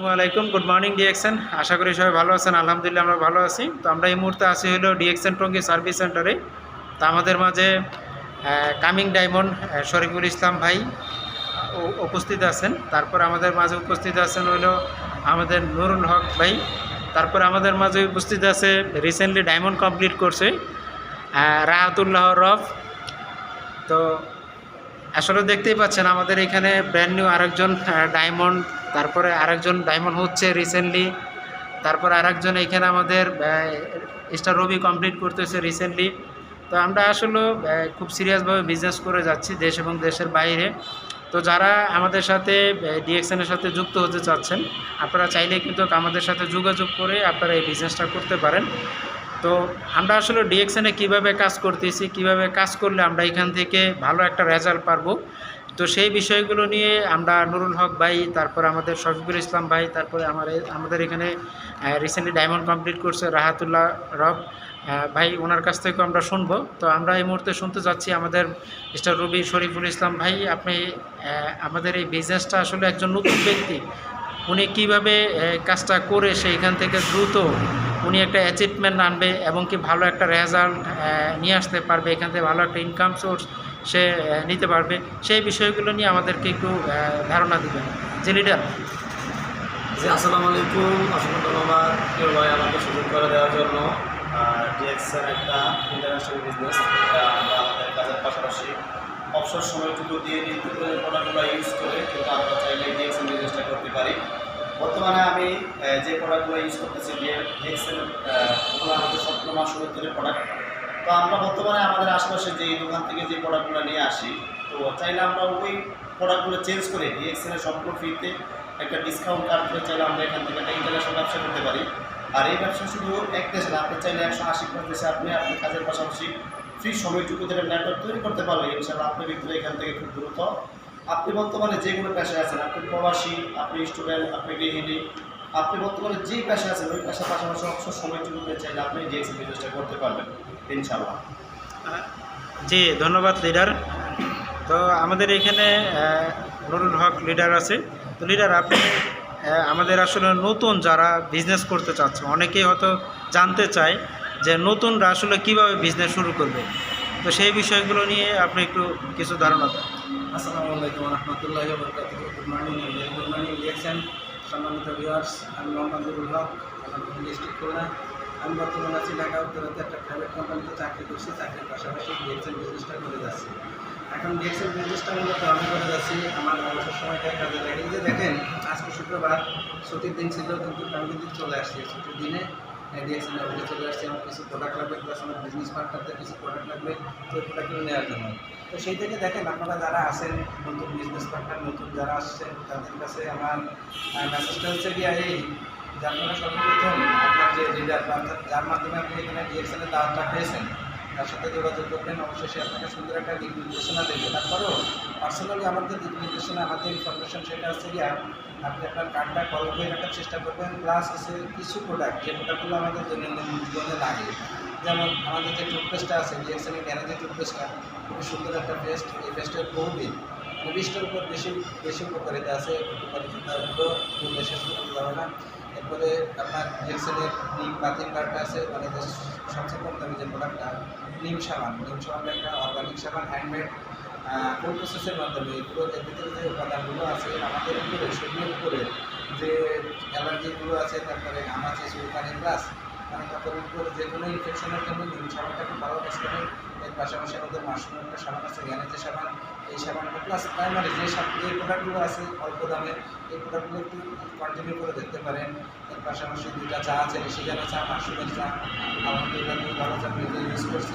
আসসালামু আলাইকুম good morning DXN আশা করি সবাই ভালো আছেন, আলহামদুলিল্লাহ আমরা ভালো আছি। তো আমরা এই মুহূর্তে আছি হলো ডিএক্সএন টঙ্গী সার্ভিস সেন্টারে। তো আমাদের মাঝে কামিং ডায়মন্ড শরীফুল ইসলাম ভাই উপস্থিত আছেন। তারপর আমাদের মাঝে উপস্থিত আছেন হলো আমাদের নুরুল হক ভাই। তারপর আমাদের মাঝে উপস্থিত আছে রিসেন্টলি ডায়মন্ড কমপ্লিট করছে রাহাতুল্লাহ রফ। তো আসলে দেখতেই পাচ্ছেন আমাদের এখানে ব্র্যান্ড নিউ আরেকজন ডায়মন্ড তারপরে আরেকজন ডায়মন্ড হচ্ছে রিসেন্টলি তারপরে আরেকজন এখানে আমাদের স্টার রবি কমপ্লিট করতেছে রিসেন্টলি তো আমরা আসলে খুব সিরিয়াসভাবে বিজনেস করে যাচ্ছি দেশ এবং দেশের বাইরে। তো যারা আমাদের সাথে ডিএক্সএনের সাথে যুক্ত হতে চাচ্ছেন, আপনারা চাইলে কিন্তু আমাদের সাথে যোগাযোগ করে আপনারা এই বিজনেসটা করতে পারেন। তো আমরা আসলে ডিএক্সএনে কীভাবে কাজ করতেছি, কীভাবে কাজ করলে আমরা এখান থেকে ভালো একটা রেজাল্ট পারব তো সেই বিষয়গুলো নিয়ে আমরা নুরুল হক ভাই, তারপর আমাদের শফিকুল ইসলাম ভাই, তারপরে আমার আমাদের এখানে রিসেন্টলি ডায়মন্ড কমপ্লিট করছে রাহাতুল্লাহ রব ভাই ওনার কাছ থেকেও আমরা শুনব। তো আমরা এই মুহূর্তে শুনতে যাচ্ছি আমাদের মিস্টার রবি শরীফুল ইসলাম ভাই, আপনি আমাদের এই বিজনেসটা আসলে একজন নতুন ব্যক্তি। উনি কীভাবে কাজটা করে সেইখান থেকে দ্রুত উনি একটা অ্যাচিভমেন্ট আনবে এবং কি ভালো একটা রেজাল্ট নিয়ে আসতে পারবে, এখান থেকে ভালো একটা ইনকাম সোর্স সে নিতে পারবে। সেই বিষয়গুলো নিয়ে আমাদেরকে একটু ধারণা দিবেন। যে লিডার জি, আসসালামু আলাইকুম। অসংখ্য ধন্যবাদ। কেউ ভাই আমাকে সুযোগ করে দেওয়ার জন্য। ডিএক্সের একটা ইন্টারন্যাশনাল বিজনেস আমাদের কাজের পাশাপাশি অবসর সময়টুকু দিয়ে নিত্য প্রোডাক্টগুলো ইউজ করে কিন্তু আমরা চাইলে ডিএক্সের বিজনেসটা করতে পারি। বর্তমানে আমি যে প্রোডাক্টগুলো ইউজ করতেছি ডিএক্সের আমাদের সপ্তম মাস সত্তরের প্রোডাক্ট তো আমরা বর্তমানে আমাদের আশেপাশে যে দোকান থেকে যে প্রোডাক্টগুলো নিয়ে আসি, তো চাইলে আমরা ওই প্রোডাক্টগুলো চেঞ্জ করে ডিএক্সের সম্পূর্ণ ফ্রিতে একটা ডিসকাউন্ট কার্ড করে চাইলে আমরা এখান থেকে একটা ইন্টারন্যাশনাল ব্যবসা করতে পারি। আর এই ব্যবসা শুধু এক দেশে না, আপনি চাইলে একশো আশি দেশে আপনি আপনার কাজের পাশাপাশি ফ্রি সময়টুকু ধরে নেটওয়ার্ক তৈরি করতে পারবেন। ইনশাআল্লাহ আপনার ভিতরে এখান থেকে খুব দ্রুত। আপনি বর্তমানে যে কোনো পেশায় আছেন, আপনি প্রবাসী, আপনি স্টুডেন্ট আপনি গৃহিণী, আপনি বর্তমানে যে পেশায় আছেন, ওই পেশার পাশাপাশি অবসর সময়টুকু চাইলে আপনি ডিএক্সি বিজনেসটা করতে পারবেন। ইনশাআল্লাহ। জি ধন্যবাদ লিডার তো আমাদের এখানে নুরুল হক লিডার আছে। তো লিডার আপনি আমাদের আসলে নতুন যারা বিজনেস করতে চাচ্ছে অনেকেই হয়তো জানতে চায় যে নতুনরা আসলে কীভাবে বিজনেস শুরু করবে। তো সেই বিষয়গুলো নিয়ে আপনি একটু কিছু ধারণা দেন। আসসালামু আলাইকুম রহমতুল্লাহ গুড মর্নিং গুড মর্নিং সম্মানিত ভিউয়ার্স আমি মোহাম্মদ হক ডিস্ট্রিক্ট খুলনা আমি বর্তমানে আছি ঢাকা উত্তরাতে, একটা প্রাইভেট কোম্পানিতে চাকরি করছি, চাকরির পাশাপাশি ডিএক্সএল বিজনেসটা করে যাচ্ছি। এখন ডিএক্সএল বিজনেসটা মূলত আমি করে যাচ্ছি, আমার অবসর সময়টা কাজে লাগে। যে দেখেন, আজকে শুক্রবার, ছুটির দিন ছিল, কিন্তু আমি কিন্তু চলে আসছি। ছুটির দিনে ডিএক্সএল অফিসে চলে আসছি। আমার কিছু প্রোডাক্ট লাগবে প্লাস আমার বিজনেস পার্টনারদের কিছু প্রোডাক্ট লাগবে, তো প্রোডাক্টগুলো নেওয়ার জন্য। তো সেই থেকে দেখেন, আপনারা যারা আছেন, নতুন বিজনেস পার্টনার নতুন যারা আসছেন, তাদের কাছে আমার মেসেজটা হচ্ছে কি এই যে আপনারা সর্বপ্রথম আপনার যার মাধ্যমে আপনি এখানে ডিএক্সএলের দাওয়াতটা পেয়েছেন, তার সাথে যোগাযোগ করবেন। অবশ্যই সে আপনাকে সুন্দর একটা দিক নির্দেশনা দেবে। তারপরেও পার্সোনালি আমাদের দিক নির্দেশনা, আমাদের ইনফরমেশন সেটা হচ্ছে কি আপনি আপনার কার্ডটা কল করে রাখার চেষ্টা করবেন। প্লাস আছে কিছু প্রোডাক্ট যে প্রোডাক্টগুলো আমাদের দৈনন্দিন জীবনে লাগে। যেমন আমাদের যে টুথপেস্টটা আছে ডিএক্সএলের গ্যারেজের টুথপেস্টটা খুবই সুন্দর একটা পেস্ট এই পেস্টের বহুদিন বিশটার উপর বেশি বেশি উপকারিতা আছে। উপকারিতাগুলো বলে শেষ করতে যাবে না এরপরে আপনার এক্সেলের নিম বাতিল কার্ডটা আছে মানে যে সবচেয়ে কম দামি যে প্রোডাক্টটা নিম সাবান। নিম সাবানটা একটা অর্গানিক সাবান হ্যান্ডমেড কোন প্রসেসের মাধ্যমে। এগুলো এর ভিতরে যে উপাদানগুলো আছে, আমাদের উপরে, শরীরের উপরে যে অ্যালার্জিগুলো আছে, তারপরে আমাছে চুলকানি প্লাস কাপড়ের উপর যে কোনো ইনফেকশনের জন্য নিম সাবানটা খুব ভালো কাজ করে। এর পাশাপাশি আমাদের মাশরুম একটা সাবান আছে গ্যানেজের সাবান। এই সাবানটা প্লাস প্রাইমারি যে যে প্রোডাক্টগুলো আছে অল্প দামের এই প্রোডাক্টগুলো একটু কন্টিনিউ করে দেখতে পারেন। এর পাশাপাশি দুইটা চা আছে ঋষিজানা চা, মাশরুমের চা। আলহামদুলিল্লাহ খুব ভালো চা নিজে ইউজ করছি।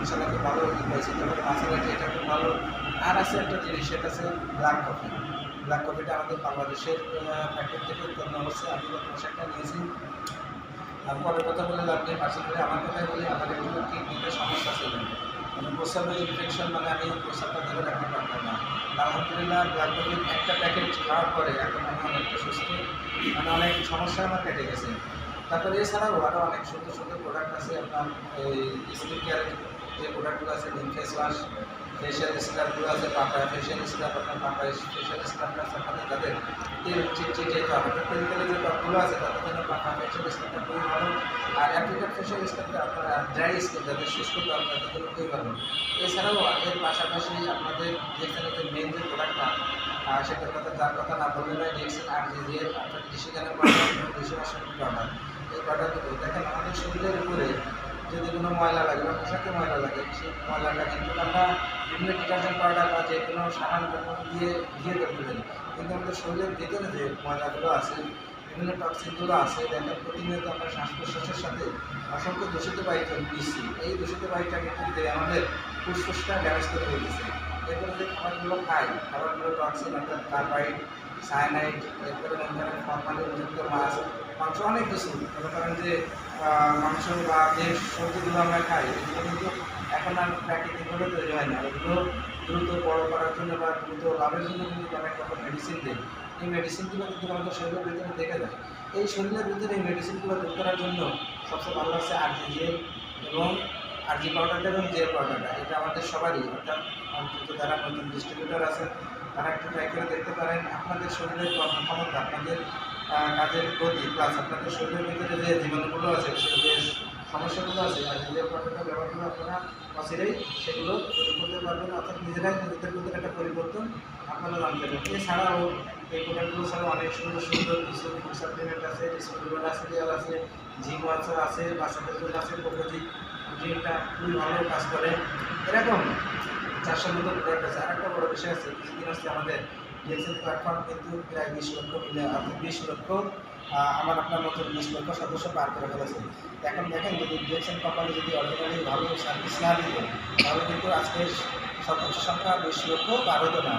ইনশাল্লাহ খুব ভালো হয়েছে তারপরে মাসালাটি এটা খুব ভালো। আর আছে একটা জিনিস, সেটা আছে ব্ল্যাক কফি ব্ল্যাক কফিটা আমাদের বাংলাদেশের ফ্যাক্টরি থেকে উৎপন্ন হচ্ছে। আমি একটা নিয়েছি। আর পরের কথা বলে লাভ নেই পার্সোনালি আমার কথাই বলি আমার একটু কিডনিতে সমস্যা ছিল? মানে প্রস্রাবের ইনফেকশন মানে আমি প্রস্রাবটা ধরে রাখতে পারতাম না। আলহামদুলিল্লাহ ব্লাড কফির একটা প্যাকেট খাওয়ার পরে এখন আমি অনেকটা সুস্থ। মানে অনেক সমস্যা আমার কেটে গেছে। তারপরে এছাড়াও আরও অনেক সুন্দর সুন্দর প্রোডাক্ট আছে আপনার এই স্কিন কেয়ারের যে প্রোডাক্টগুলো আছে নিম ফেস ওয়াশ ফেশিয়াল স্ক্রাবগুলো আছে, পাপায় ফেশিয়াল স্ক্রাব আপনার পাপায় ফেশিয়াল স্ক্রাবটা আছে, আপনাদের যাদের তেল চিটচিটে ত্বক অর্থাৎ তেল তেলে যে ত্বকগুলো আছে, তাদের জন্য পাপা ফেশিয়াল স্ক্রাবটা খুবই ভালো। আর অ্যাপ্লিকেট ফেশিয়াল স্ক্রাবটা আপনার ড্রাই স্কিন যাদের শুষ্ক ত্বক তাদের জন্য খুবই ভালো। এছাড়াও এর পাশাপাশি আপনাদের যেখানে যে মেন যে প্রোডাক্টটা সেটার কথা যার কথা না বললে নয় ডিএক্সএল আর জি এর আপনার প্রোডাক্ট এবং ডিসি মাসের প্রোডাক্ট এই প্রোডাক্টগুলো দেখেন আমাদের শরীরের উপরে যদি কোনো ময়লা লাগে বা পোশাকে ময়লা লাগে সেই ময়লাটা কিন্তু আমরা বিভিন্ন ডিটারজেন্ট পাউডার বা যে কোনো সাবান দিয়ে ধুয়ে করতে পারি কিন্তু আমাদের শরীরের ভিতরে যে ময়লাগুলো আছে, বিভিন্ন টক্সিনগুলো আছে দেখেন প্রতিনিয়ত আমরা শ্বাস প্রশ্বাসের সাথে অসংখ্য দূষিত বায়ু দিচ্ছি এই দূষিত বায়ুটা কিন্তু আমাদের ফুসফুসটা ড্যামেজ করে ফেলতেছে এরপরে যে খাবারগুলো খাই, খাবারগুলো টক্সিন অর্থাৎ কার্বাইড, সায়ানাইড, এরপরে মনে করেন ফরমালিনযুক্ত মাছ অনেক কিছু মনে করেন যে মাংস বা যে সবজিগুলো আমরা খাই, এগুলো কিন্তু এখন আর প্রাকৃতিকভাবে তৈরি হয় না। এগুলো দ্রুত বড় করার জন্য বা দ্রুত লাভের জন্য কিন্তু অনেক রকম মেডিসিন দেয়। এই মেডিসিনগুলো কিন্তু আমাদের শরীরের ভিতরে দেখে যায়। এই শরীরের ভিতরে এই মেডিসিনগুলো দূর করার জন্য সবচেয়ে ভালো আছে আরজিজিএল এবং আরজি পাউডারটা এবং জেল পাউডারটা এটা আমাদের সবারই, অর্থাৎ অন্তত যারা নতুন ডিস্ট্রিবিউটার আছে তারা একটু ট্রাই করে দেখতে পারেন। আপনাদের শরীরের কর্মক্ষমতা, আপনাদের কাজের গতি প্লাস আপনাদের শরীরের ভিতরে যে জীবাণুগুলো আছে যে সমস্যাগুলো আছে আর নিজের পাউডারটা ব্যবহার করে আপনারা অচিরেই সেগুলো দূর করতে পারবেন, অর্থাৎ নিজেরাই নিজেদের ভিতরে একটা পরিবর্তন আপনারা জানতে পারবেন। এছাড়াও এই প্রোডাক্টগুলো ছাড়াও অনেক সুন্দর সুন্দর কিছু সাপ্লিমেন্ট আছে ডিসপোজেবল আছে দেওয়াল আছে, জিম ওয়াচার আছে বাচ্চাদের জন্য আছে কোকোজি ড্রিমটা খুবই ভালো কাজ করে। এরকম চারশোর মতো প্রোডাক্ট আছে। আর একটা বড় বিষয় আছে, কিছুদিন হচ্ছে আমাদের ডিএক্সএল প্ল্যাটফর্ম কিন্তু প্রায় বিশ লক্ষ মিলে অর্থাৎ বিশ লক্ষ আমার আপনার মতো বিশ লক্ষ সদস্য পার করে ফেলেছে এখন দেখেন যদি ডিএক্সএল কোম্পানি যদি অরিজিনালি ভালো সার্ভিস না দিত, তাহলে কিন্তু আজকের সদস্য সংখ্যা বিশ লক্ষ পার হতো না।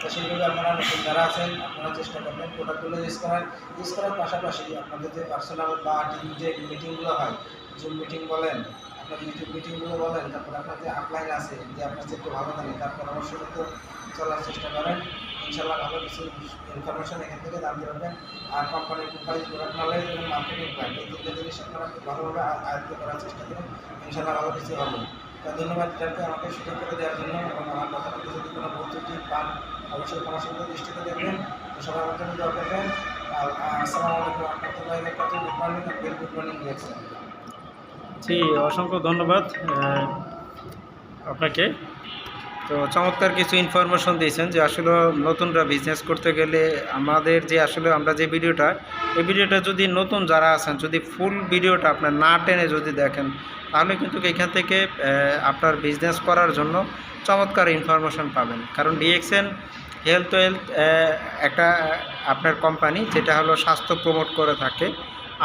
তো সেইভাবে আপনারা নতুন যারা আছেন, আপনারা চেষ্টা করবেন প্রোডাক্টগুলো ইউজ করার। ইউজ করার পাশাপাশি আপনাদের যে পার্সোনাল বা টিম যে মিটিংগুলো হয় জুম মিটিং বলেন, আপনার ইউটিউব মিটিংগুলো বলেন, তারপর আপনার যে আপলাইন আছে, যে আপনার যে একটু ভালো থাকে তার পরামর্শ চলার চেষ্টা করেন। ইনশাল্লাহ ভালো কিছু ইনফরমেশন এখান থেকে জানতে পারবেন আর কোম্পানির প্রোফাইল প্রোডাক্ট নলেজ এবং মার্কেটিং প্ল্যান এই তিনটে জিনিস আপনারা ভালোভাবে আয়ত্ত করার চেষ্টা করুন। ইনশাল্লাহ ভালো কিছু হবে। তো ধন্যবাদ এটাকে আমাকে সুযোগ করে দেওয়ার জন্য এবং আমার যদি কোনো ভুল পান, অবশ্যই ক্ষমা সুন্দর দৃষ্টিতে দেখবেন। আমার জন্য দোয়া করবেন। আসসালামু আলাইকুম রহমতুল্লাহ গুড মর্নিং গুড মর্নিং জি, অসংখ্য ধন্যবাদ আপনাকে। তো চমৎকার কিছু ইনফরমেশন দিয়েছেন যে আসলে নতুনরা বিজনেস করতে গেলে আমাদের যে আসলে আমরা যে ভিডিওটা, এই ভিডিওটা যদি নতুন যারা আছেন, যদি ফুল ভিডিওটা আপনার না টেনে যদি দেখেন, তাহলে কিন্তু এখান থেকে আপনার বিজনেস করার জন্য চমৎকার ইনফরমেশন পাবেন। কারণ ডিএক্সএন হেলথ ওয়েলথ একটা আপনার কোম্পানি যেটা হলো স্বাস্থ্য প্রমোট করে থাকে।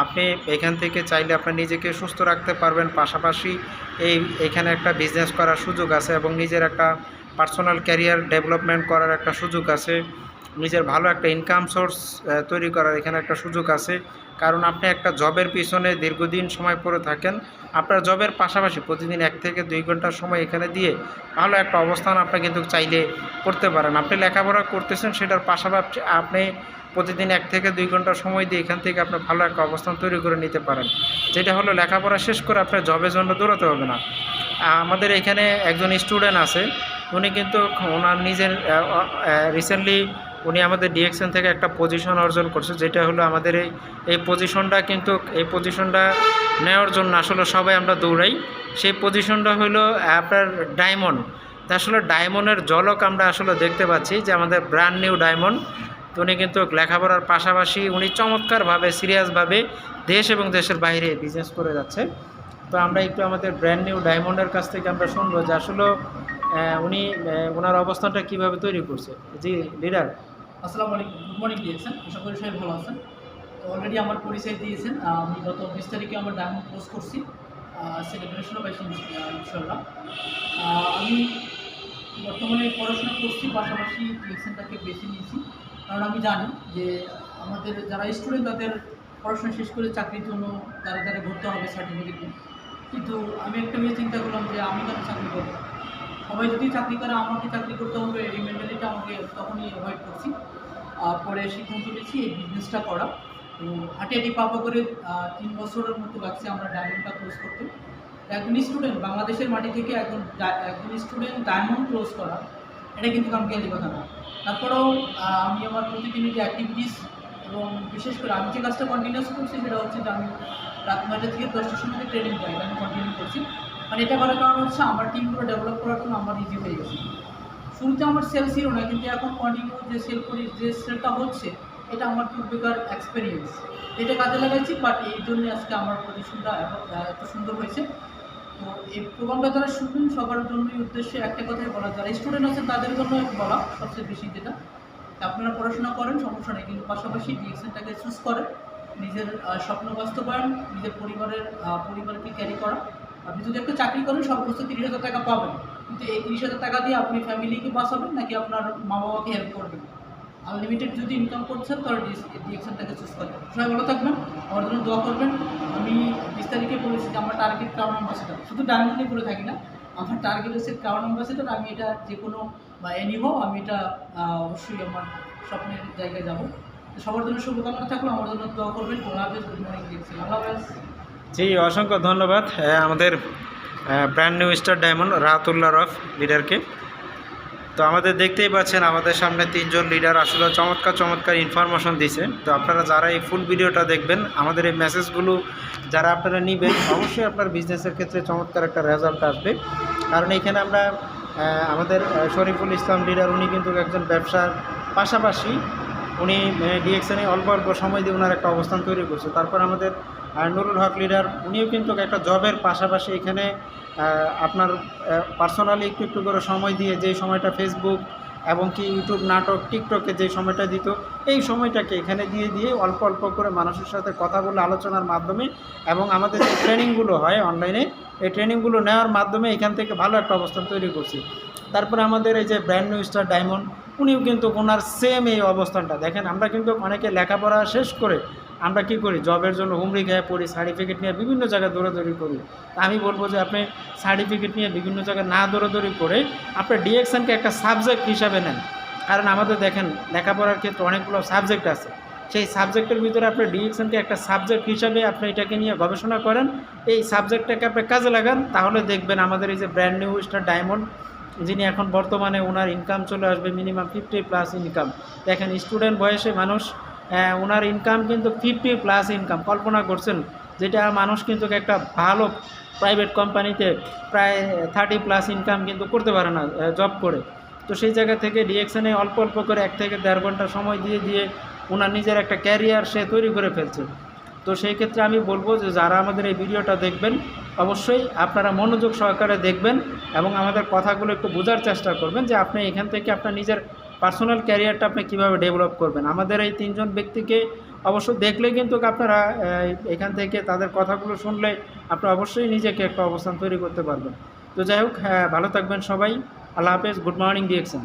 আপনি এখান থেকে চাইলে আপনার নিজেকে সুস্থ রাখতে পারবেন। পাশাপাশি এই, এখানে একটা বিজনেস করার সুযোগ আছে এবং নিজের একটা পার্সোনাল ক্যারিয়ার ডেভেলপমেন্ট করার একটা সুযোগ আছে। নিজের ভালো একটা ইনকাম সোর্স তৈরি করার এখানে একটা সুযোগ আছে। কারণ আপনি একটা জবের পিছনে দীর্ঘদিন সময় পড়ে থাকেন। আপনার জবের পাশাপাশি প্রতিদিন এক থেকে দুই ঘণ্টার সময় এখানে দিয়ে ভালো একটা অবস্থান আপনি কিন্তু চাইলে করতে পারেন। আপনি লেখাপড়া করতেছেন, সেটার পাশাপাশি আপনি প্রতিদিন এক থেকে দুই ঘণ্টা সময় দিয়ে এখান থেকে আপনি ভালো একটা অবস্থান তৈরি করে নিতে পারেন। যেটা হলো লেখাপড়া শেষ করে আপনার জবের জন্য দৌড়াতে হবে না। আমাদের এখানে একজন স্টুডেন্ট আছে, উনি কিন্তু ওনার নিজের রিসেন্টলি উনি আমাদের ডিএক্সএন থেকে একটা পজিশন অর্জন করছে, যেটা হলো আমাদের এই এই পজিশনটা কিন্তু, এই পজিশনটা নেওয়ার জন্য আসলে সবাই আমরা দৌড়াই। সেই পজিশনটা হলো আপনার ডায়মন্ড আসলে ডায়মন্ডের ঝলক আমরা আসলে দেখতে পাচ্ছি যে আমাদের ব্র্যান্ড নিউ ডায়মন্ড তো উনি কিন্তু লেখাপড়ার পাশাপাশি উনি চমৎকারভাবে, সিরিয়াসভাবে দেশ এবং দেশের বাইরে বিজনেস করে যাচ্ছে। তো আমরা একটু আমাদের ব্র্যান্ড নিউ ডায়মন্ডের কাছ থেকে আমরা শুনব যে আসলে উনি ওনার অবস্থানটা কীভাবে তৈরি করছে। জি লিডার আসসালামু আলাইকুম। গুড মর্নিং দিয়েছেন আশা করি সবাই ভালো আছেন। তো অলরেডি আমার পরিচয় দিয়েছেন। আমি গত বিশ তারিখে আমার ডায়মন্ড কোর্স করছি। পাইছি ইনশ- ইনশাল্লাহ আমি বর্তমানে পড়াশোনা করছি, পাশাপাশি ইলেকশনটাকে বেছে নিয়েছি। কারণ আমি জানি যে আমাদের যারা স্টুডেন্ট তাদের পড়াশোনা শেষ করে চাকরির জন্য তারা তারা ভর্তি হবে সার্টিফিকেট কিন্তু আমি একটা নিয়ে চিন্তা করলাম যে আমি কেন চাকরি করব? সবাই যদি চাকরি করে, আমাকে চাকরি করতে হবে, এই আমাকে তখনই অ্যাভয়েড করছি। পরে সিদ্ধান্ত নিয়েছি এই বিজনেসটা করা। তো হাঁটি হাঁটি পাপা করে তিন বছরের মতো লাগছে আমরা ডায়মন্ডটা ক্লোজ করতে। একজন স্টুডেন্ট বাংলাদেশের মাটি থেকে একজন একজন স্টুডেন্ট ডায়মন্ড ক্লোজ করা। এটা কিন্তু কামকেয়ালি কথা না তারপরেও আমি আমার প্রতিদিনের যে অ্যাক্টিভিটিস এবং বিশেষ করে আমি যে কাজটা কন্টিনিউস করছি সেটা হচ্ছে যে আমি রাত নয়টা থেকে দশটার সময় ট্রেনিং এটা আমি কন্টিনিউ করছি। মানে এটা করার কারণ হচ্ছে আমার টিমগুলো ডেভেলপ করার জন্য আমার ইজি হয়ে গেছে। শুরুতে আমার সেল ছিল না, কিন্তু এখন কন্টিনিউ যে সেল করি, যে সেলটা হচ্ছে, এটা আমার পূর্বেকার এক্সপিরিয়েন্স এটা কাজে লাগাইছি বাট এই জন্য আজকে আমার পজিশনটা এত- সুন্দর হয়েছে। এই প্রোগ্রামটা যারা শুনবেন, সবার জন্যই উদ্দেশ্যে একটা কথাই বলা, যারা স্টুডেন্ট আছেন, তাদের জন্য বলা সবচেয়ে বেশি যেটা। আপনারা পড়াশোনা করেন, সমস্যা নেই, কিন্তু পাশাপাশি ডিএক্সএনটাকে চুজ করেন। নিজের স্বপ্ন বাস্তবায়ন, নিজের পরিবারের পরিবারকে ক্যারি করা। আপনি যদি একটা চাকরি করেন, সর্বোচ্চ তিরিশ হাজার টাকা পাবেন। কিন্তু এই তিরিশ হাজার টাকা দিয়ে আপনি ফ্যামিলিকে বাঁচাবেন, নাকি আপনার মা বাবাকে হেল্প করবেন? আনলিমিটেড যদি ইনকাম করছেন, তাহলে ডিএক্সএনটাকে চুজ করবেন। সবাই ভালো থাকবেন, আমার জন্য দোয়া করবেন। আমি বিশ তারিখে বলেছি যে আমার টার্গেট ক্রাউন অ্যাম্বাসেডার শুধু ডায়মন্ডে করে থাকি না, আমার টার্গেট হচ্ছে ক্রাউন অ্যাম্বাসেডার আমি এটা যে কোনো বা এনি হোক, আমি এটা অবশ্যই আমার স্বপ্নের জায়গায় যাব। সবার জন্য শুভকামনা থাকল, আমার জন্য দোয়া করবেন। আল্লাহ হাফেজ গুড মর্নিং ডিএক্সএন আল্লাহ জি, অসংখ্য ধন্যবাদ আমাদের brand new star diamond Rahatullah Rauf লিডারকে তো আমাদের দেখতেই পাচ্ছেন, আমাদের সামনে তিনজন লিডার আসলে চমৎকার চমৎকার ইনফরমেশন দিছে। তো আপনারা যারা এই ফুল ভিডিওটা দেখবেন, আমাদের এই মেসেজগুলো যারা আপনারা নেবেন, অবশ্যই আপনার বিজনেসের ক্ষেত্রে চমৎকার একটা রেজাল্ট আসবে। কারণ এখানে আমরা আমাদের শরীফুল ইসলাম লিডার উনি কিন্তু একজন ব্যবসার পাশাপাশি উনি ডিএক্সএনে অল্প অল্প সময় দিয়ে ওনার একটা অবস্থান তৈরি করছে। তারপর আমাদের আহ, নুরুল হক লিডার উনিও কিন্তু একটা জবের পাশাপাশি এখানে আপনার পার্সোনালি একটু একটু করে সময় দিয়ে যে সময়টা ফেসবুক এবং কি ইউটিউব নাটক টিকটকে যে সময়টা দিত এই সময়টাকে এখানে দিয়ে দিয়ে অল্প অল্প করে মানুষের সাথে কথা বলে আলোচনার মাধ্যমে এবং আমাদের যে ট্রেনিংগুলো হয় অনলাইনে এই ট্রেনিংগুলো নেওয়ার মাধ্যমে এখান থেকে ভালো একটা অবস্থান তৈরি করছি। তারপরে আমাদের এই যে ব্র্যান্ড নিউ স্টার ডায়মন্ড উনিও কিন্তু ওনার সেম এই অবস্থানটা। দেখেন আমরা কিন্তু অনেকে লেখাপড়া শেষ করে আমরা কি করি? জবের জন্য হুমড়ি খেয়ে পড়ি সার্টিফিকেট নিয়ে বিভিন্ন জায়গায় দৌড়াদৌড়ি করি। তা আমি বলব যে আপনি সার্টিফিকেট নিয়ে বিভিন্ন জায়গায় না দৌড়াদৌড়ি করে আপনার ডিএকশনকে একটা সাবজেক্ট হিসাবে নেন। কারণ আমাদের দেখেন, লেখাপড়ার ক্ষেত্রে অনেকগুলো সাবজেক্ট আছে। সেই সাবজেক্টের ভিতরে আপনি ডিএকশনকে একটা সাবজেক্ট হিসাবে আপনি এটাকে নিয়ে গবেষণা করেন। এই সাবজেক্টটাকে আপনি কাজে লাগান, তাহলে দেখবেন আমাদের এই যে ব্র্যান্ড নিউ স্টার ডায়মন্ড যিনি এখন বর্তমানে ওনার ইনকাম চলে আসবে মিনিমাম ফিফটি প্লাস ইনকাম দেখেন স্টুডেন্ট বয়সে মানুষ ওনার ইনকাম কিন্তু ফিফটি প্লাস ইনকাম কল্পনা করছেন, যেটা মানুষ কিন্তু একটা ভালো প্রাইভেট কোম্পানিতে প্রায় থার্টি প্লাস ইনকাম কিন্তু করতে পারে না জব করে। তো সেই জায়গা থেকে ডিএকশনে অল্প অল্প করে এক থেকে দেড় ঘণ্টা সময় দিয়ে দিয়ে ওনার নিজের একটা ক্যারিয়ার সে তৈরি করে ফেলছে। তো সেই ক্ষেত্রে আমি বলব যে, যারা আমাদের এই ভিডিওটা দেখবেন, অবশ্যই আপনারা মনোযোগ সহকারে দেখবেন এবং আমাদের কথাগুলো একটু বোঝার চেষ্টা করবেন যে, আপনি এখান থেকে আপনার নিজের পার্সোনাল ক্যারিয়ারটা আপনি কীভাবে ডেভেলপ করবেন? আমাদের এই তিনজন ব্যক্তিকে অবশ্য দেখলে কিন্তু আপনারা এখান থেকে তাদের কথাগুলো শুনলে আপনারা অবশ্যই নিজেকে একটা অবস্থান তৈরি করতে পারবেন। তো যাই হোক হ্যাঁ ভালো থাকবেন সবাই। আল্লাহ হাফেজ। Good morning ডিএকশন